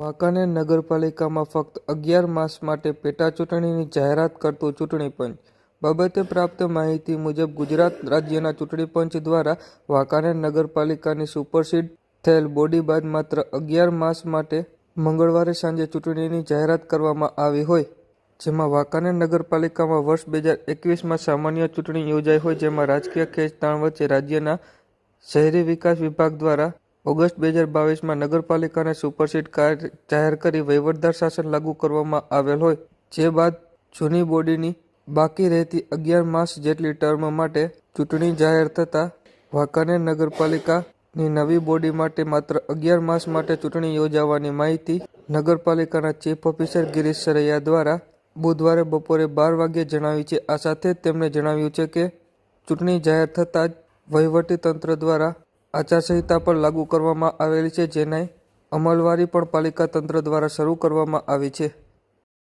વાંકાનેર નગરપાલિકામાં ફક્ત અગિયાર માસ માટે પેટાચૂંટણીની જાહેરાત કરતું ચૂંટણી પંચ. બાબતે પ્રાપ્ત માહિતી મુજબ ગુજરાત રાજ્યના ચૂંટણી પંચ દ્વારા વાંકાનેર નગરપાલિકાની સુપરસીડ થયેલ બોડી બાદ માત્ર અગિયાર માસ માટે મંગળવારે સાંજે ચૂંટણીની જાહેરાત કરવામાં આવી હોય, જેમાં વાંકાનેર નગરપાલિકામાં વર્ષ બે હજાર એકવીસમાં સામાન્ય ચૂંટણી યોજાઈ હોય, જેમાં રાજકીય ખેંચતાણ વચ્ચે રાજ્યના શહેરી વિકાસ વિભાગ દ્વારા ઓગસ્ટ બે હજાર બાવીસમાં નગરપાલિકાને સુપરસીડ કાર જાહેર કરી વહીવટદાર શાસન લાગુ કરવામાં આવેલ હોય, જે બાદ જૂની બોડીની બાકી રહેતી અગિયાર માસ જેટલી ટર્મ માટે ચૂંટણી જાહેર થતાં વાંકાનેર નગરપાલિકાની નવી બોડી માટે માત્ર અગિયાર માસ માટે ચૂંટણી યોજાવાની માહિતી નગરપાલિકાના ચીફ ઓફિસર ગિરીશ સરૈયા દ્વારા બુધવારે બપોરે બાર વાગ્યે જણાવી છે. આ સાથે જ તેમણે જણાવ્યું છે કે ચૂંટણી જાહેર થતાં જ વહીવટી તંત્ર દ્વારા આચારસંહિતા પણ લાગુ કરવામાં આવેલી છે, જેને અમલવારી પણ પાલિકા તંત્ર દ્વારા શરૂ કરવામાં આવી છે.